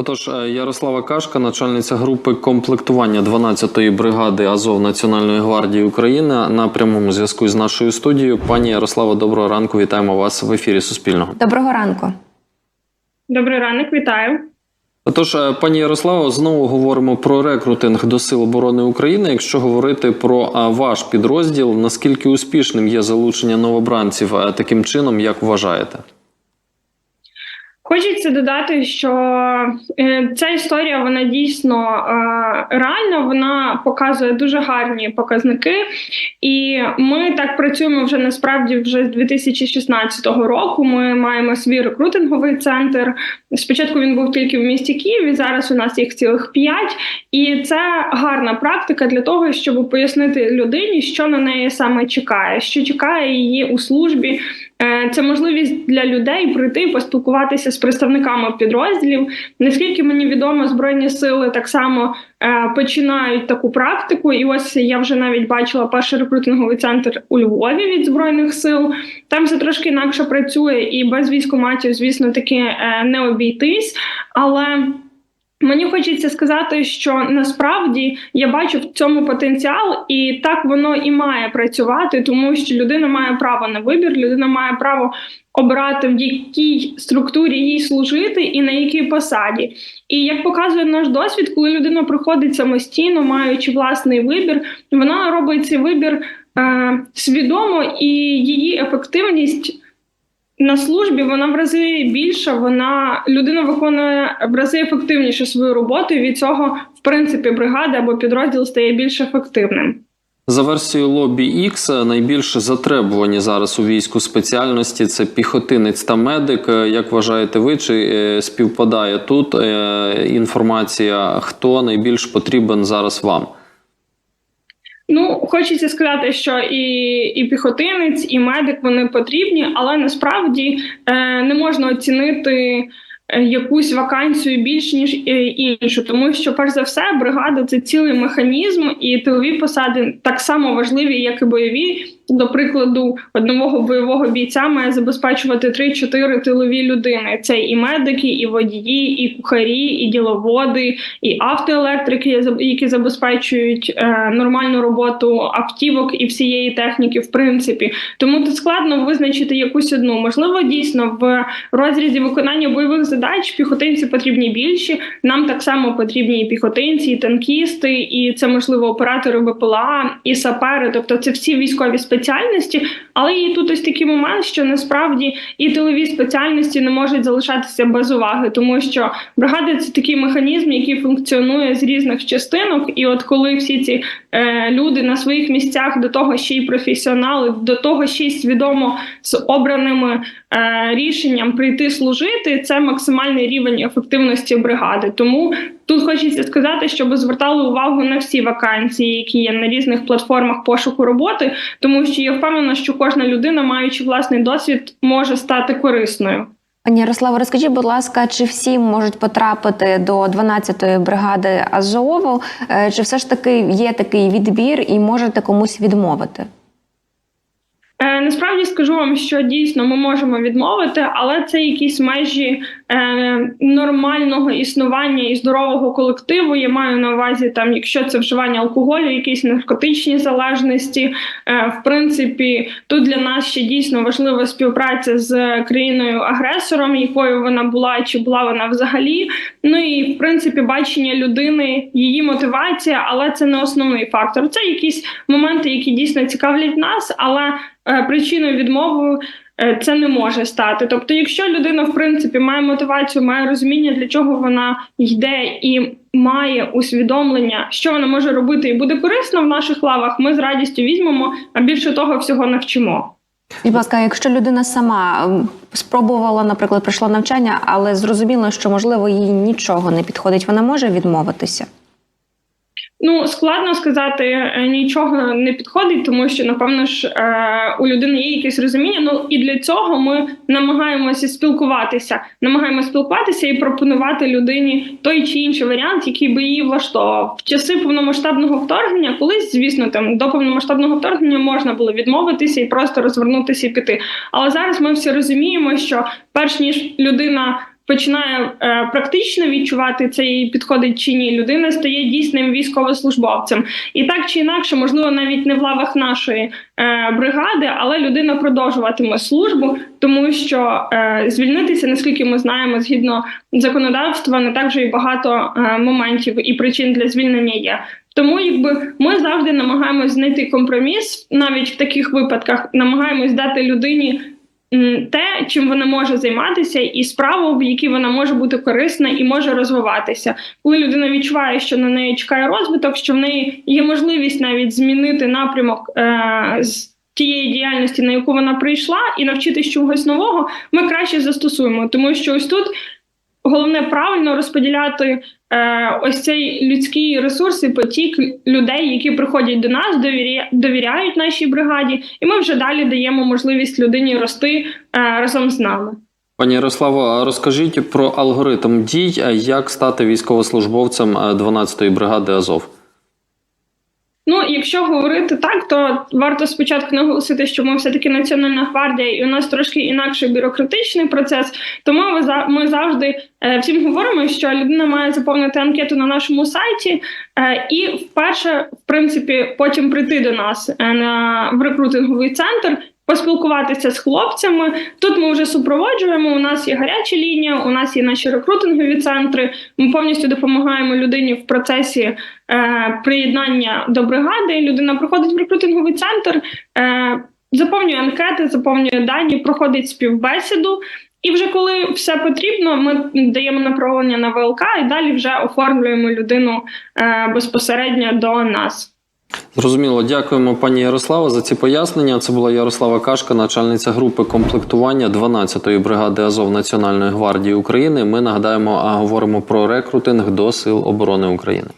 Отож, е, Ярослава Кашка, начальниця групи комплектування 12-ї бригади Азов Національної гвардії України на прямому зв'язку з нашою студією. Пані Ярослава, доброго ранку. Вітаємо вас в ефірі Суспільного. Доброго ранку. Добрий ранок, вітаю. Отож, е, пані Ярославо, знову говоримо про рекрутинг до Сил оборони України. Якщо говорити про е, ваш підрозділ, наскільки успішним є залучення новобранців таким чином, як вважаєте? Хочеться додати, що е, ця історія вона дійсно е, реальна. Вона показує дуже гарні показники, і ми так працюємо вже насправді вже з 2016 року. Ми маємо свій рекрутинговий центр. Спочатку він був тільки в місті Києві. Зараз у нас їх цілих п'ять, і це гарна практика для того, щоб пояснити людині, що на неї саме чекає, що чекає її у службі. Е, Це можливість для людей прийти і поспілкуватися з представниками підрозділів. Наскільки мені відомо, збройні сили так само е, починають таку практику. І ось я вже навіть бачила перший рекрутинговий центр у Львові від збройних сил. Там все трошки інакше працює, і без військоматів, звісно, таки е, не обійтись. Але Мені хочеться сказати, що насправді я бачу в цьому потенціал, і так воно і має працювати, тому що людина має право на вибір, людина має право обрати в якій структурі їй служити і на якій посаді. І як показує наш досвід, коли людина приходить самостійно, маючи власний вибір, вона робить цей вибір е, свідомо і її ефективність на службі вона в рази більша. Вона людина виконує в рази ефективніше свою роботу. і Від цього, в принципі, бригада або підрозділ стає більш ефективним. За версією Lobby X, найбільш затребувані зараз у війську спеціальності це піхотинець та медик. Як вважаєте ви, чи е, співпадає тут е, інформація, хто найбільш потрібен зараз вам? Ну, хочеться сказати, що і, і піхотинець, і медик вони потрібні, але насправді е, не можна оцінити. е, Якусь вакансію більш ніж е, іншу, тому що перш за все бригада це цілий механізм, і тилові посади так само важливі, як і бойові. До прикладу, одного бойового бійця має забезпечувати 3-4 тилові людини: це і медики, і водії, і кухарі, і діловоди, і автоелектрики, які забезпечують е, нормальну роботу автівок і всієї техніки, в принципі. Тому тут складно визначити якусь одну. Можливо, дійсно в розрізі виконання бойових задач піхотинці потрібні більші. Нам так само потрібні і піхотинці, і танкісти, і це можливо оператори БПЛА, і сапери. Тобто, це всі військові спеціальності. Але є тут ось такий момент, що насправді і тилові спеціальності не можуть залишатися без уваги, тому що бригада це такий механізм, який функціонує з різних частинок. І от коли всі ці е, люди на своїх місцях до того ще й професіонали, до того ще й свідомо з обраними е, рішенням прийти служити, це максимальний рівень ефективності бригади. Тому тут хочеться сказати, щоб звертали увагу на всі вакансії, які є на різних платформах пошуку роботи, тому що я впевнена, що кожна людина, маючи власний досвід, може стати корисною. Пані Ярославо, розкажіть, будь ласка, чи всі можуть потрапити до 12-ї бригади Азову, Е, чи все ж таки є такий відбір і можете комусь відмовити? Е, насправді скажу вам, що дійсно ми можемо відмовити, але це якісь межі е, нормального існування і здорового колективу. Я маю на увазі, там, якщо це вживання алкоголю, якісь наркотичні залежності. Е, в принципі, тут для нас ще дійсно важлива співпраця з країною-агресором, якою вона була, чи була вона взагалі. Ну і в принципі бачення людини, її мотивація, але це не основний фактор. Це якісь моменти, які дійсно цікавлять нас, але е, причиною відмови. е, Це не може стати. Тобто, якщо людина в принципі має мотивацію, має розуміння, для чого вона йде, і має усвідомлення, що вона може робити, і буде корисно в наших лавах, ми з радістю візьмемо, а більше того всього навчимо. Скажіть, Будь ласка, якщо людина сама спробувала, наприклад, пройшла навчання, але зрозуміло, що можливо їй нічого не підходить, вона може відмовитися. Ну, складно сказати, е, нічого не підходить, тому що напевно ж е, у людини є якесь розуміння. Ну і для цього ми намагаємося спілкуватися, намагаємося спілкуватися і пропонувати людині той чи інший варіант, який би її влаштовував. В часи повномасштабного вторгнення, колись, звісно, там до повномасштабного вторгнення можна було відмовитися і просто розвернутися і піти. Але зараз ми всі розуміємо, що перш ніж людина починає е, практично відчувати це їй підходить чи ні, людина стає дійсним військовослужбовцем. І так чи інакше, можливо, навіть не в лавах нашої е, бригади, але людина продовжуватиме службу, тому що е, звільнитися, наскільки ми знаємо, згідно законодавства, не так вже і багато е, моментів і причин для звільнення є. Тому, якби ми завжди намагаємось знайти компроміс, навіть в таких випадках намагаємось дати людині те, чим вона може займатися, і справу, в якій вона може бути корисна і може розвиватися. Коли людина відчуває, що на неї чекає розвиток, що в неї є можливість навіть змінити напрямок е- з тієї діяльності, на яку вона прийшла, і навчитись чогось нового, ми краще застосуємо, тому що ось тут. Головне правильно розподіляти е, ось цей людський ресурс і потік людей, які приходять до нас, довіря, довіряють нашій бригаді, і ми вже далі даємо можливість людині рости е, разом з нами. Пані Ярославо, розкажіть про алгоритм дій, як стати військовослужбовцем е, 12-ї бригади Азов. Ну, якщо говорити так, то варто спочатку наголосити, що ми все таки Національна гвардія, і у нас трошки інакший бюрократичний процес. Тому ми за- ми завжди е, всім говоримо, що людина має заповнити анкету на нашому сайті, е, і вперше, в принципі, потім прийти до нас е, на в рекрутинговий центр. Поспілкуватися з хлопцями тут ми вже супроводжуємо. У нас є гаряча лінія, у нас є наші рекрутингові центри. Ми повністю допомагаємо людині в процесі е, приєднання до бригади. Людина приходить в рекрутинговий центр, е, заповнює анкети, заповнює дані, проходить співбесіду. І вже коли все потрібно, ми даємо направлення на ВЛК і далі вже оформлюємо людину е, безпосередньо до нас. Зрозуміло, дякуємо пані Ярослава за ці пояснення. Це була Ярослава Кашка, начальниця групи комплектування 12-ї бригади Азов Національної гвардії України. Ми нагадаємо, а говоримо про рекрутинг до Сил оборони України.